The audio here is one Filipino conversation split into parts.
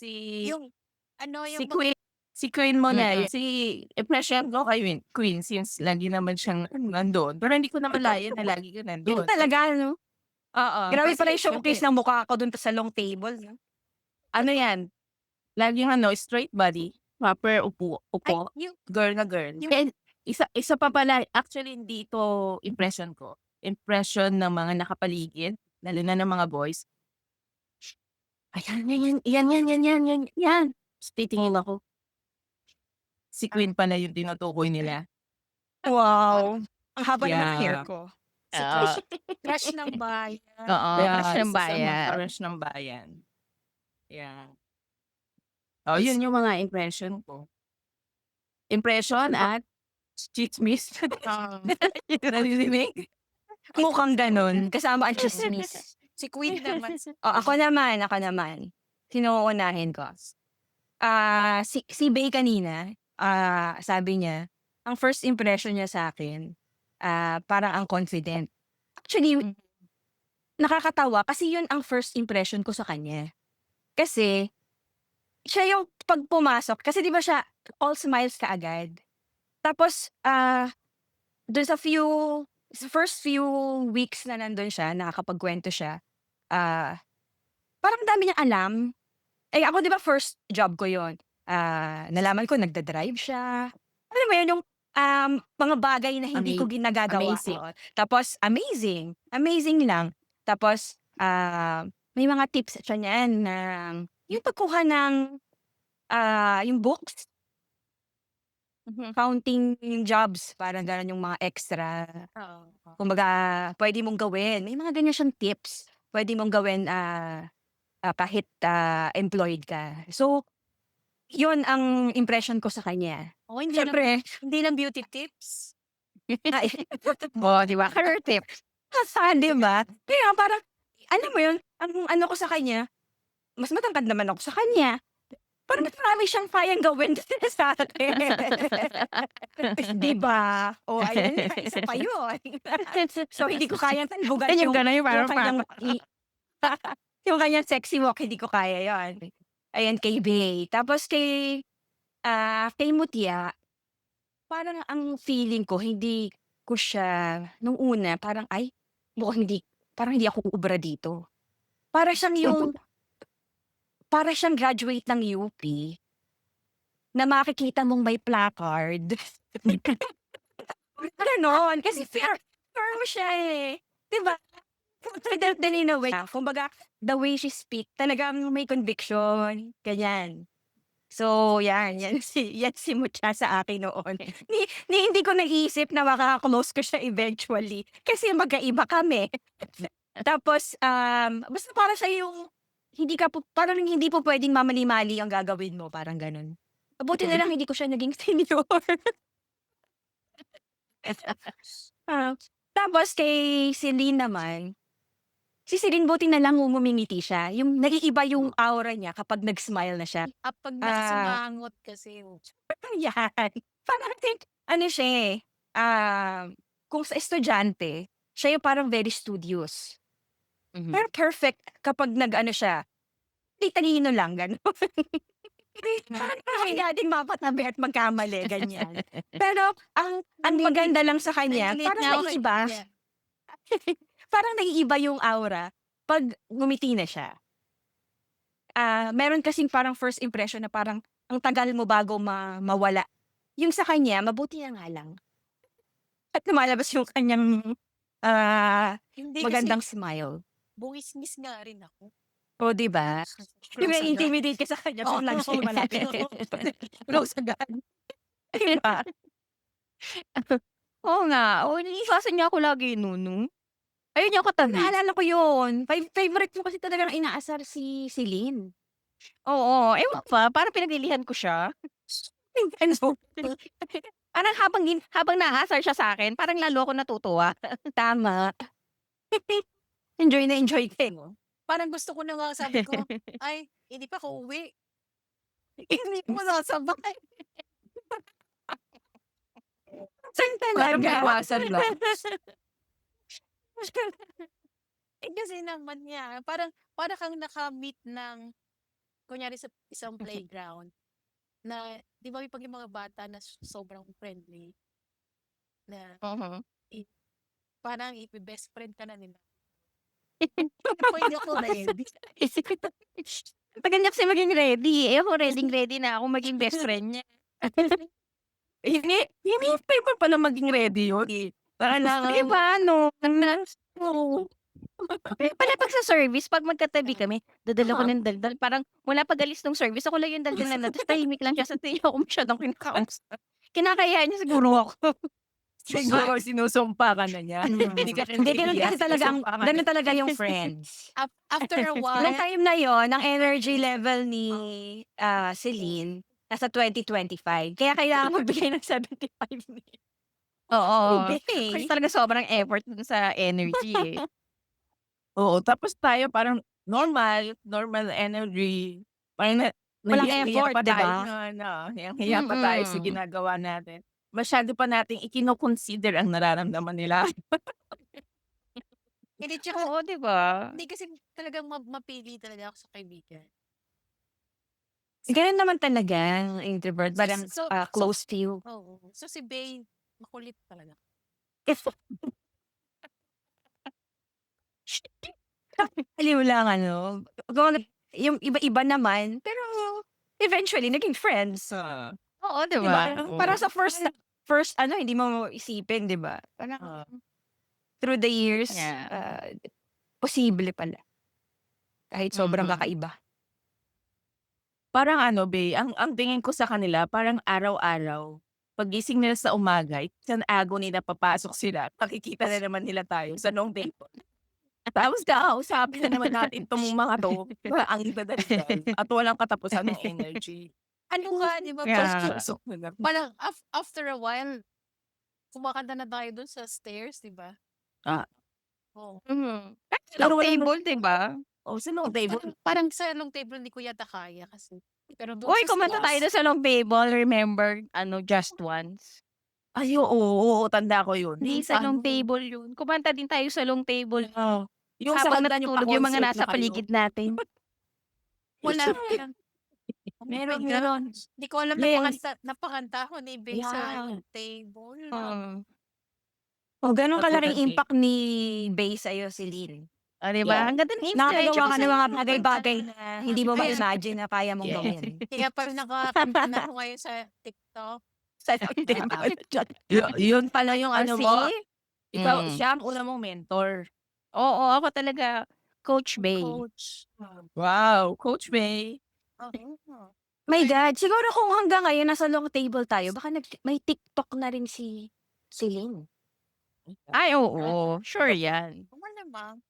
Si Yung ano si yung mga Queen si Queen mo na Mm. si impression ko kay Queen Queen since lagi naman siyang nandun. Pero hindi ko na malayan na lagi ka Yun talaga, no? Oo. Grabe pala yung showcase ng mukha ko dun sa long table. No? ano yan, laging ano, straight body, proper upo, ay upo, yung girl na girl. Yung- And isa, isa pa pala, actually hindi to impression ko. Impression ng mga nakapaligid, lalo na ng mga boys. Ayan, yan, yan, yan, yan, yan, yan, yan. Tapos titingin ako. Si Queen pala yung tinutukoy nila. Wow. Ang haba ng Yeah. hair ko. si Oo. crush, crush ng bayan. Oo, Yeah, crush ng isa sa mga bayan. Crush ng bayan. Yeah. Oh, yun yung mga impression ko. Impression at chismis. Oo. Naririnig? Mukhang ganun. Kasama ang chismis. si Queen naman. O, ako naman, ako naman. Sino uunahin ko? Ah, si, si Bay kanina, ah, sabi niya, ang first impression niya sa akin, ah, parang ang confident. Actually, Mm. nakakatawa kasi yun ang first impression ko sa kanya. Kasi, siya yung pag pumasok, kasi di ba siya all smiles ka agad. Tapos, ah, dun sa few, sa first few weeks na nandun siya, nakakapagkwento siya, ah, parang dami niyang alam. Eh, ako di ba first job ko yon Ah, nalaman ko nagda-drive siya. Alam mo yun, yung um, mga bagay na hindi ko ginagagawa. amazing. Oo. Tapos, amazing. Amazing lang. Tapos, ah, may mga tips siya niyan na yung pagkuha ng ah, yung books, Mhm. counting jobs, parang gano'n yung mga extra. Oo. Kumbaga, pwede mong gawin. May mga ganyan siyang tips. Pwede mong gawin ah, ah, kahit ah, employed ka. So, yun ang impression ko sa kanya. Oh, hindi lang, Siyempre, hindi lang beauty tips. ay, Oh, di ba? Career tips. saan, di ba? Kaya parang, alam mo yun, ang ano ko sa kanya, mas matangkad naman ako sa kanya. Parang mas marami siyang kayang gawin sa akin. di ba? O, ayun, isa pa yun. so, hindi ko kayang talbugan Yan yung yung, gano'n yung parang kanyang, i- yung kanyang sexy walk, hindi ko kaya yon. Ayan, kay Bay. Tapos kay, ah kay Mutia, parang ang feeling ko, hindi ko siya, nung una, parang, ay, mukhang hindi, parang hindi ako uubra dito. Para siyang yung, para siyang graduate ng UP, na makikita mong may placard. Ganon. Kasi fair, firm siya eh. Diba? Confident din in a way. Kumbaga, the way she speak, talagang may conviction. Ganyan. So, yan. Yan si, yan si Mucha sa akin noon. Ni, ni, hindi ko naisip na makaka-close ko siya eventually. Kasi magkaiba kami. Tapos, um, basta para siya yung, hindi ka po, parang hindi po pwedeng mamali-mali ang gagawin mo. Parang ganun. Mabuti na lang hindi ko siya naging senior. Ah, tapos kay Celine naman, si Celine buti na lang ngumingiti siya. Yung nag-iiba yung aura niya kapag nag-smile na siya. Ah, pag nakasumangot kasi. Yan. Parang think, ano siya eh, ah, kung sa estudyante, siya yung parang very studious. Mhm. Pero perfect kapag nag-ano siya, di talino lang, gano'n. Parang kaya din mapatabi at magkamali, ganyan. Pero ang ang Nandidid- maganda lang sa kanya, Nandidid parang nga ako eh. naiiba. Yeah. parang naiiba yung aura pag ngumiti na siya. Ah, meron kasing parang first impression na parang ang tagal mo bago ma mawala. Yung sa kanya, mabuti na nga lang. At lumalabas yung kanyang ah, Hindi magandang kasi smile. Buwisnis nga rin ako. O, di ba? Yung Close agad. na-intimidate ka sa kanya, Oo. oh, lang siya malapit. Close agad. Diba? Oo nga. Oo, iniiwasan niya ako lagi, Nunu. Ayun niya ako tabi. Naalala ko yun. Fa- favorite mo kasi talagang inaasar si Celine. Oo, ewan pa. Parang pinaglilihan ko siya. Ano? Parang habang, gin- habang nahasar siya sa akin, parang lalo ako natutuwa. Tama. Enjoy na enjoy ka. eh? Parang gusto ko na nga sabi ko, ay, hindi pa ako uwi. hindi ko sasabay. Saan Parang talaga? maiwasan lang. eh kasi naman niya, parang, para kang nakamit ng kunyari sa isang playground na 'di ba may 'pag yung mga bata na s sobrang friendly na Mhm. parang ibe-best friend ka na nila. Ako hindi ako ready. Tagal niya kasi maging ready, eh, ako reading-ready na akong maging best friend niya. Hindi hinihintay mo pa na maging ready yun, eh. Para lang Di ba ano, oo. Kaya pala 'pag sa service 'pag magkatabi kami, dadala ko ng daldal parang wala pag alis nung service ako lang yung daldalan na tapos tahimik lang siya sa tingin ko masyadong kinakausap. Kinakahiya niya siguro ako. Siguro sinusumpa ka na niya. Hindi ka Hindi, ganun kasi talaga ang ganun talaga yung friends. Af after a Nung while time na yon ang energy level ni, ah, Celine nasa 20-25 kaya kailangan magbigay ng 75 ni Oo. Kasi talaga sobrang effort dun sa energy, eh. Oo, tapos tayo parang normal, normal energy. Parang na Walang effort, pa di tayo ba? na ano, hiyang-hiya pa tayo sa Mm. ginagawa natin. Masyado pa nating ikino-consider ang nararamdaman nila. hindi tsaka Oo, di ba? hindi kasi talagang ma mapili talaga ako sa kaibigan. Ganun naman talaga ang introvert, So parang, so ah, so close few. oo. So si Bey makulit talaga. Aliw lang ano, kung ano yung iba-iba naman, pero eventually naging friends. Ah. Oo, di Di ba? ba? Parang Oo. sa first first ano, hindi mo isipin, di ba? Parang Oo. through the years, Yeah. ah, posible pala. Kahit sobrang Mm. kakaiba. Parang ano Bey, ang ang tingin ko sa kanila parang araw-araw, paggising nila sa umaga, isang agony na papasok sila, makikita na naman nila tayo sa long table. Tapos kakausapin na naman natin 'tong mga 'to, ang dadaldal at walang katapusan ng energy. Ano nga, 'di ba? Tapos Yeah. pasok na lang. Parang af after a while, kumakanta na tayo dun sa stairs, 'di ba? Ah. Oo. Mhm. Kahit sa Pero long walang table, di ba? Oh, sa long table. Parang parang sa long table hindi ko yata kaya kasi. Pero dun Uy, sa kumanta tayo stairs dun sa long table, remember, ano, Just Once? Ay, oo, oo, tanda ko yun. Hindi Yung sa long ano table yun. Kumanta din tayo sa long table. Oo. Yung sa Habang kanta niyo natutulog yung mga pa-concert nasa na kayo. paligid natin. Wala lang. Oh my Meron, God. meron. Hindi ko alam Yes. napakanta napakanta ako ni Bey sa Yeah. table. Oo. Oh, ganun Ako kalaking kasi. impact ni Bey sa'yo, Celine. Oh, di ba? Yeah. Ang ganda ng Nakakagawa inspiration ka ng mga bagay-bagay na hindi mo Kaya- ma-imagine na kaya mong Yeah. gawin. Kaya pala nakakanta na ako ngayon sa TikTok. Sa long table. Yu- yun pala yung ano mo. see? Ikaw, Mm. siya ang una mong mentor. Oo, ako talaga, Coach Bey. Coach. Wow, Coach May. Oo. My God, siguro kung hanggang ngayon nasa long table tayo, baka nag may TikTok na rin si Celine. Ay, oo. Sure yan. Oo naman.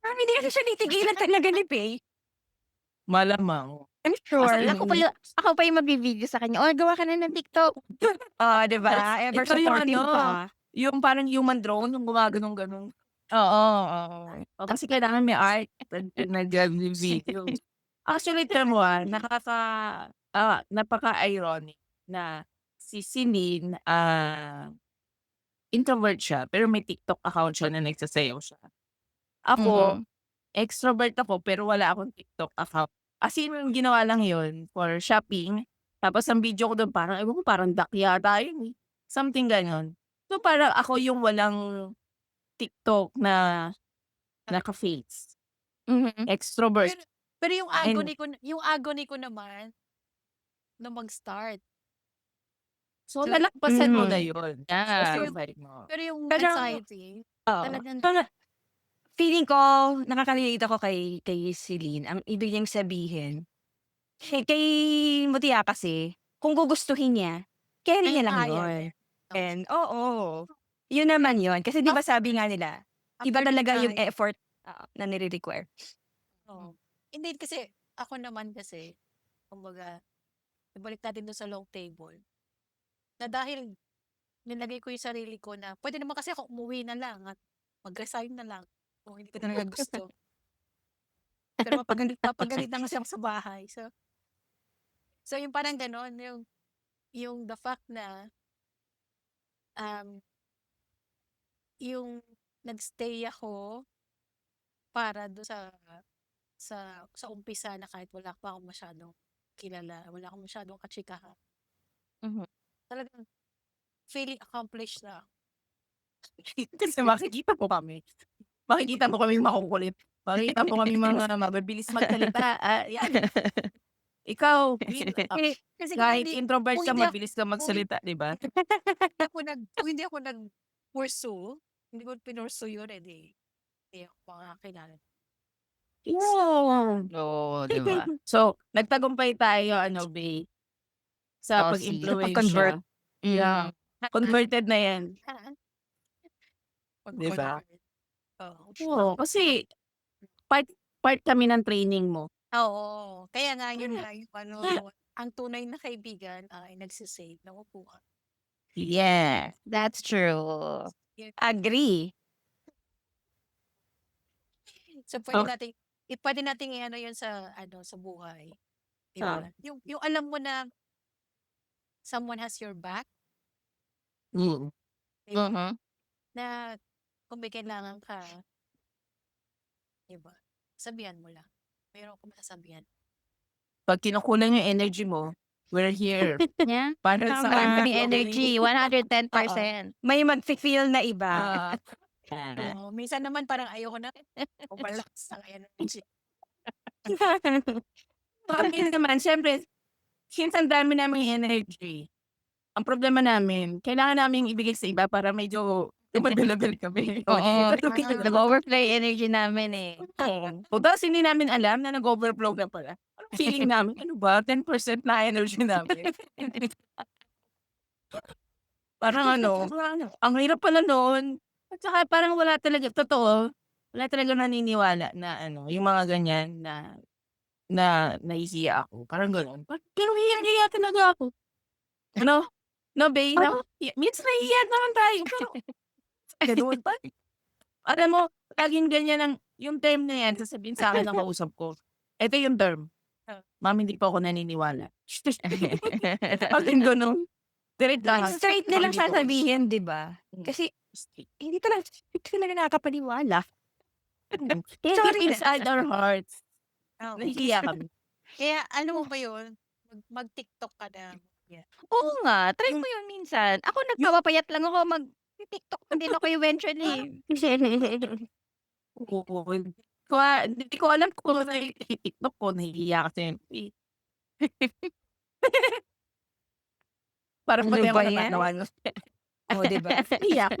Parang hindi kasi siya nitigilan talaga ni Bey. Malamang. I'm sure. Kasi Ako pa, yung- ako pa yung magbibideo sa kanya. Oh, gawa ka na ng TikTok. Ah, di ba? Ever Ito yung supportive ano, pa. Yung parang human drone, yung gumaganong-ganon. Oo, oo. O, kasi kailangan may art nag-grab yung video. Actually, tignan mo ah, nakaka, ah, napaka-ironic na si Celine, ah, introvert siya, pero may TikTok account siya na nagsasayaw siya. Ako, Mhm. extrovert ako, pero wala akong TikTok account. As in, yung ginawa lang yun for shopping. Tapos ang video ko doon, parang, ewan ko, parang duck yata yun eh. Something ganon. So, parang ako yung walang TikTok na naka-face. Mhm. Extrovert. Pero, pero yung And- agony ko, yung agony ko naman, na mag-start. So, nalakpasan mo Mhm. na yun. Yeah. Survive mo. Pero yung Pero- anxiety, Oo. talagang, Pero, feeling ko, nakaka-relate ako kay, kay Celine. Ang ibig niyang sabihin, kay, kay Mutia kasi, kung gugustuhin niya, carry Ay, niya lang kaya yun. niya. Oo. And, oo. Yun naman yun. Kasi di ba sabi nga nila, iba after talaga yung effort ah, na nire-require. Oo. Hindi kasi, ako naman kasi, kumbaga, ibalik natin doon sa long table, na dahil nilagay ko yung sarili ko na, pwede naman kasi ako umuwi na lang at mag-resign na lang kung hindi ko talaga gusto. Pero mapagalit, mapagalit na kasi ako sa bahay. So, so yung parang ganon, yung, yung the fact na, um, yung nagstay ako para do sa sa sa umpisa na kahit wala pa akong masyadong kilala, wala akong masyadong kachikahan. Mhm. Talagang feeling accomplished na. Kasi makikita mo kami. Makikita mo kaming makukulit. Makikita mo kaming mga mabilis magsalita. Ah, yan. Ikaw, Queen, ah, Eh, kasi kung kahit hindi, introvert kung ka, hindi ako- mabilis ka magsalita, di ba? ako nag kung hindi ako nag pursue, hindi ko pinursue yun eh, di, hindi ako makakilala. Wow. Oo, di ba? So, nagtagumpay tayo, ano, Bay, sa Oh, pag-influence Convert. Yeah. Converted na yan. Di ba? Oo. Oo, kasi part, part kami ng training mo. Oo. Kaya nga yun nga yung ano, ang tunay na kaibigan ay nagsisave ng upuan. Yeah. That's true. Agree. So pwede Oh. nating i pwede nating i-ano yun sa ano sa buhay. Di ba? Yung yung alam mo na someone has your back, Mm. di ba? Mhm. Na kung may kailangan ka, di ba? Sabihan mo lang. Meron akong masasabihan. Pag kinukulang yung energy mo, we're here. Yeah. Para sa Tama. May okay? energy, 110%. May mag-feel na iba. Ah, Oo, minsan naman parang ayoko na. Overlaps ang energy. kami naman, syempre, since ang dami namin energy, ang problema namin, kailangan namin ibigay sa iba para medyo tumagal kami. Oo. Nag-overplay energy namin eh. Oo. O hindi namin alam na nag-overflow na pala. Anong feeling namin, ano ba, 10% na energy namin. parang ano, parang ano, ang hirap pala noon. At saka parang wala talaga, totoo, wala talaga naniniwala na ano, yung mga ganyan na na nahihiya ako. Parang gano'n. Pa- Pero hiya-hiya talaga ako. Ano? No, babe? No? Minsan nahihiya naman tayo. Pero, gano'n pa. Alam mo, laging ganyan ang, yung term na yan, sasabihin sa akin ng kausap ko. Ito yung term. Ah. Ma'am, hindi po ako naniniwala. Pagin gano'n. Direct lang. Straight nilang sasabihin, di ba? Mm. Kasi hindi talaga, hindi talaga nakakapaniwala. Sorry. Sorry. Inside our hearts. Oo. Nahihiya kami. Kaya ano mo ba yun? Mag, mag-TikTok ka na. Oo nga, try mo yun minsan. Ako nagpapapayat lang ako mag TikTok din ako eventually. Oo. Ko, hindi ko alam kung ano yung TikTok ko. Nahihiya kasi. Parang Ano pati ako ba yan? natatawa. O, di ba? Nahihiya ako.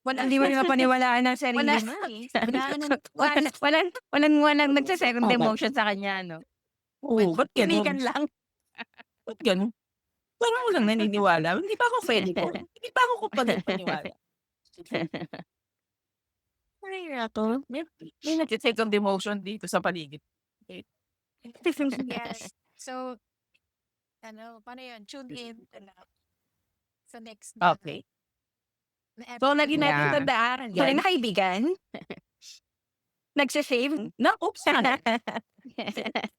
Wala, Hindi mo na paniwalaan ang sarili Wala. mo eh. wala na, Walang, walang, walang, walang nagsasecond Okay. emotion sa kanya, no? Oo, ba't ganun? Kinikan lang. Ba't ganun? Parang walang naniniwala. Hindi pa ako pwede ko. Hindi pa ako kapag paniwala. Ay, to. May, may nag-second emotion dito sa paligid. yes. So, ano, paano yun? Tune in. Ano, sa next na, Okay. na So, lagi natin Yeah. tandaan. Sorry guys. na kaibigan. Nagsasave. Na, oops.